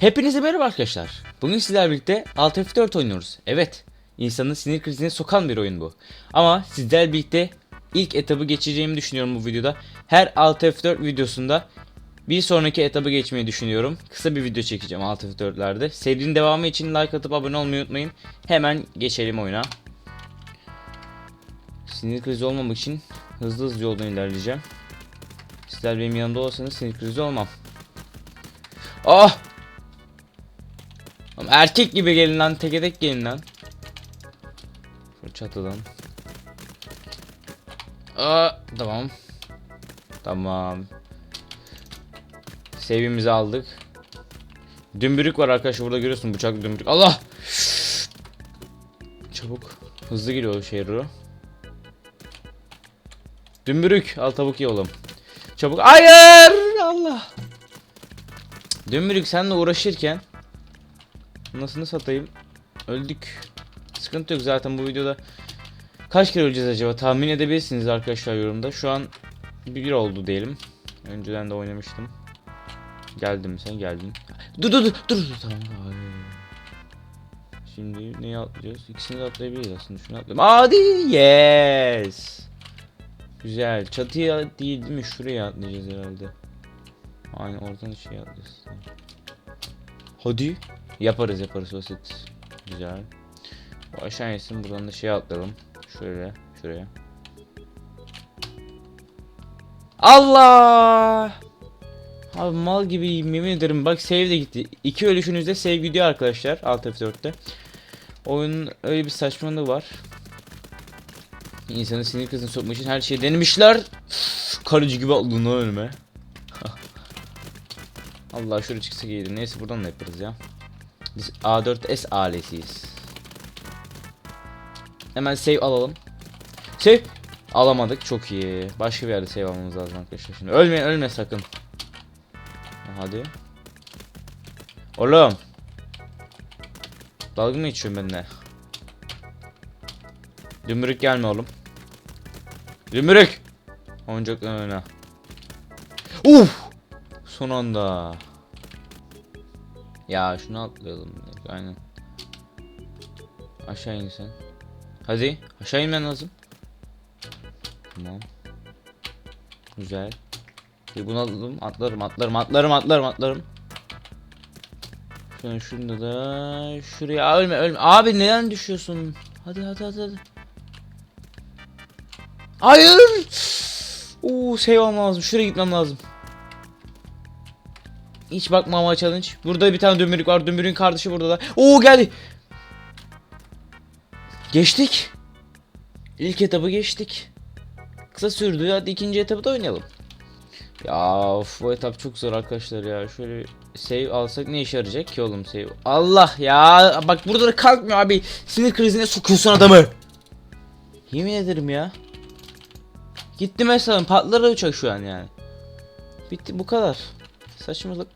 Hepinize merhaba arkadaşlar. Bugün sizlerle birlikte Alt F4 oynuyoruz. Evet, insanın sinir krizine sokan bir oyun bu. Ama sizlerle birlikte ilk etabı geçeceğimi düşünüyorum bu videoda. Her Alt F4 videosunda bir sonraki etabı geçmeyi düşünüyorum. Kısa bir video çekeceğim Alt F4'lerde. Serinin devamı için like atıp abone olmayı unutmayın. Hemen geçelim oyuna. Sinir krizi olmamak için hızlı hızlı yoldan ilerleyeceğim. Sizler benim yanımda olsanız sinir krizi olmam. Ah! Erkek gibi gelin lan teke tek gelin lan. Şu çatıdan. Aa, tamam. Tamam. Save'imizi aldık. Dümbürük var arkadaşlar burada görüyorsun bıçak dümbürük. Allah! Çabuk. Hızlı geliyor şehir Dümbürük al tavuk ye oğlum. Çabuk. Hayır! Allah! Dümbürük senle uğraşırken Nasıl satayım? Öldük. Sıkıntı yok zaten bu videoda. Kaç kere öleceğiz acaba? Tahmin edebilirsiniz arkadaşlar yorumda. Şu an bir oldu diyelim. Önceden de oynamıştım. Geldim sen geldin. Dur dur dur dur dur tamam. Ay. Şimdi neyi atlayacağız? İkisini de atlayabiliriz aslında. Şunu atlayalım. Hadi yes. Güzel. Çatıya değil değil mi? Şuraya atlayacağız herhalde. Aynen oradan şey atlayacağız. Hadi. Yaparız yaparız basit. Güzel. Bu aşağı insin buradan da şey atlayalım. Şöyle şuraya. Allah! Abi mal gibi yemin ederim bak save de gitti. İki ölüşünüzde save gidiyor arkadaşlar Alt F4'te. Oyunun öyle bir saçmalığı var. İnsanın sinir krizine sokmak için her şeyi denemişler. Karıcı gibi olduğunu ölme. Allah şuraya çıksa iyiydi. Neyse buradan da yaparız ya. Biz A4S ailesiyiz. Hemen save alalım. Save alamadık çok iyi. Başka bir yerde save almamız lazım arkadaşlar şimdi. Ölme ölme sakın. Hadi. Oğlum. Dalga mı geçiyorsun benimle? Dümürük gelme oğlum. Dümürük. Oyuncakla oyna. Uf. Son anda. Ya şunu atlayalım. direkt, Aynen. Aşağı in sen. Hadi aşağı inmen lazım. Tamam. Güzel. Bir bunu alalım. Atlarım atlarım atlarım atlarım atlarım. Şöyle şunda da şuraya ölme ölme. Abi neden düşüyorsun? Hadi hadi hadi hadi. Hayır. Oo save almam lazım. Şuraya gitmem lazım. Hiç bakma ama challenge. Burada bir tane dömürük var. Dömürün kardeşi burada da. Oo geldi. Geçtik. İlk etabı geçtik. Kısa sürdü. Hadi ikinci etabı da oynayalım. Ya of, bu etap çok zor arkadaşlar ya. Şöyle save alsak ne işe yarayacak ki oğlum save? Allah ya. Bak burada da kalkmıyor abi. Sinir krizine sokuyorsun adamı. Yemin ederim ya. Gitti mesela patlar uçak şu an yani. Bitti bu kadar. Saçmalık.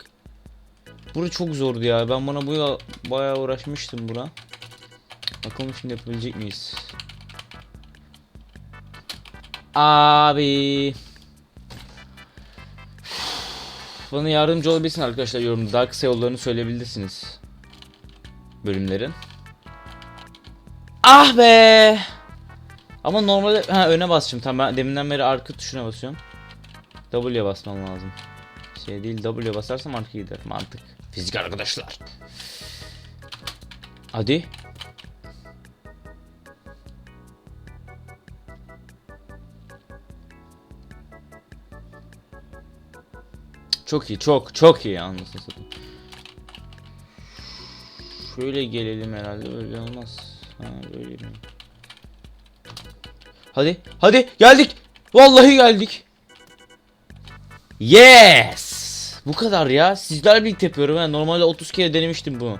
Bura çok zordu ya. Ben bana bu bayağı uğraşmıştım buna. Bakalım şimdi yapabilecek miyiz? Abi. Bana yardımcı olabilirsin arkadaşlar yorumda. Daha kısa yollarını söyleyebilirsiniz. Bölümlerin. Ah be. Ama normalde ha öne basacağım. Tamam ben deminden beri arka tuşuna basıyorum. W'ye basmam lazım. Şey değil W basarsam arka gider. Mantık. Fizik arkadaşlar. Hadi. Çok iyi, çok çok iyi anlasın satayım. Şöyle gelelim herhalde, öyle olmaz. Ha, böyle mi? Hadi, hadi geldik. Vallahi geldik. Yes! Bu kadar ya. Sizler birlikte yapıyorum. Ben normalde 30 kere denemiştim bunu.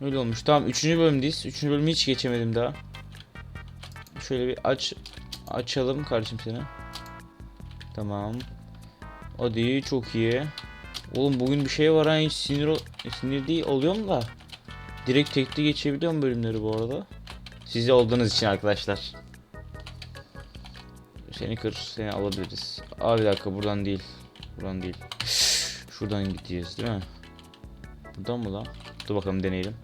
Öyle olmuş. Tamam 3. bölümdeyiz. 3. bölümü hiç geçemedim daha. Şöyle bir aç açalım kardeşim seni. Tamam. Hadi çok iyi. Oğlum bugün bir şey var ha hiç sinir sinir değil oluyorum da. Direkt tekli geçebiliyorum bölümleri bu arada. Size olduğunuz için arkadaşlar. Seni kır, seni alabiliriz. Aa bir dakika buradan değil. Buradan değil. Şuradan gideceğiz değil mi? Buradan mı lan? Dur bakalım deneyelim.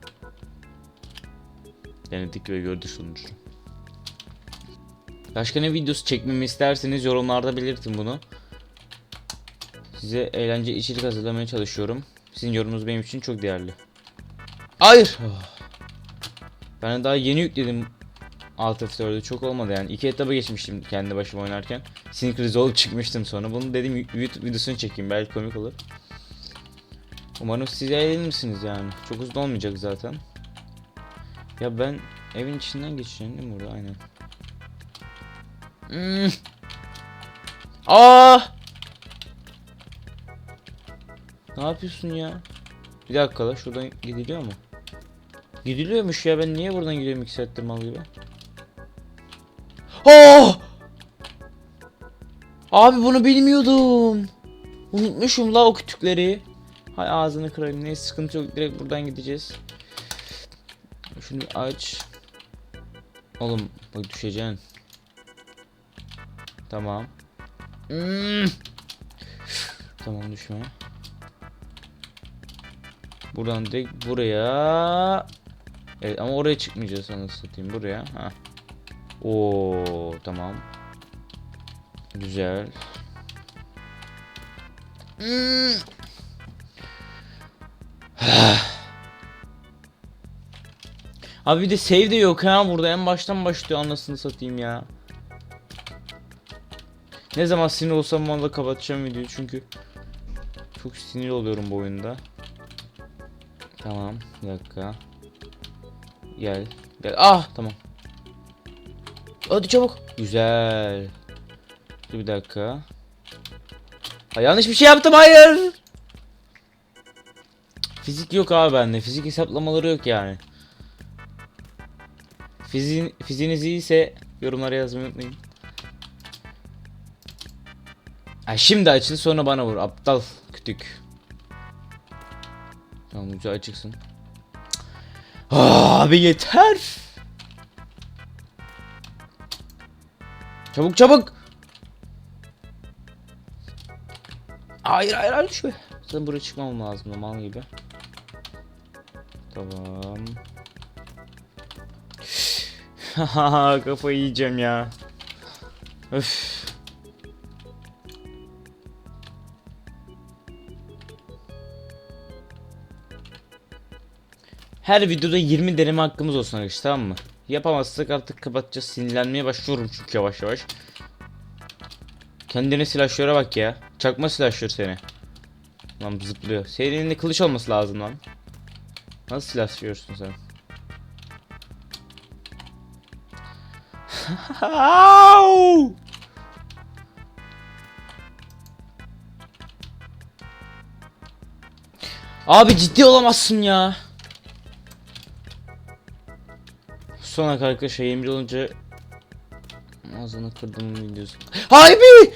Denedik ve gördük sonucu. Başka ne videosu çekmemi isterseniz yorumlarda belirtin bunu. Size eğlence içerik hazırlamaya çalışıyorum. Sizin yorumunuz benim için çok değerli. Hayır. Oh. Ben daha yeni yükledim Alt F4'ü çok olmadı yani. iki etaba geçmiştim kendi başıma oynarken. Sinir krizi olup çıkmıştım sonra. Bunu dedim YouTube videosunu çekeyim belki komik olur. Umarım siz eğlenirsiniz yani. Çok uzun olmayacak zaten. Ya ben evin içinden geçeceğim değil mi burada? Aynen. Hmm. Aa! Ne yapıyorsun ya? Bir dakika la şuradan gidiliyor mu? Gidiliyormuş ya ben niye buradan gidiyorum iki saattir mal gibi? Oh! Abi bunu bilmiyordum. Unutmuşum la o kütükleri. Hay ağzını kırayım. Neyse sıkıntı yok. Direkt buradan gideceğiz. Şunu aç. Oğlum bak düşeceksin. Tamam. Hmm. Tamam düşme. Buradan direkt buraya. Evet ama oraya çıkmayacağız anasını satayım buraya. Ha. Oo tamam. Güzel. Hmm. Abi bir de save de yok ha burada en baştan başlıyor anasını satayım ya. Ne zaman sinir olsam valla kapatacağım videoyu çünkü çok sinir oluyorum bu oyunda. Tamam bir dakika. Gel. Gel. Ah tamam. Hadi çabuk. Güzel. Dur bir dakika. Ha, yanlış bir şey yaptım hayır. Fizik yok abi bende. Fizik hesaplamaları yok yani. Fiziğin, fiziğiniz iyiyse yorumlara yazmayı unutmayın. Ha, şimdi açıl sonra bana vur. Aptal kütük. Tamam güzel açıksın. Abi yeter. Çabuk çabuk. Hayır hayır hayır düşme. Zaten buraya çıkmam lazım normal gibi. Tamam. Haha kafayı yiyeceğim ya. Öf. Her videoda 20 deneme hakkımız olsun arkadaşlar tamam mı? Yapamazsak artık kapatacağız. Sinirlenmeye başlıyorum çünkü yavaş yavaş. Kendine silahşöre bak ya. Çakma silahşör seni. Lan zıplıyor. Senin elinde kılıç olması lazım lan. Nasıl silahşörsün sen? Abi ciddi olamazsın ya. Sonra arkadaşlar 20 olunca ağzını kırdım videosu. Hayır bir!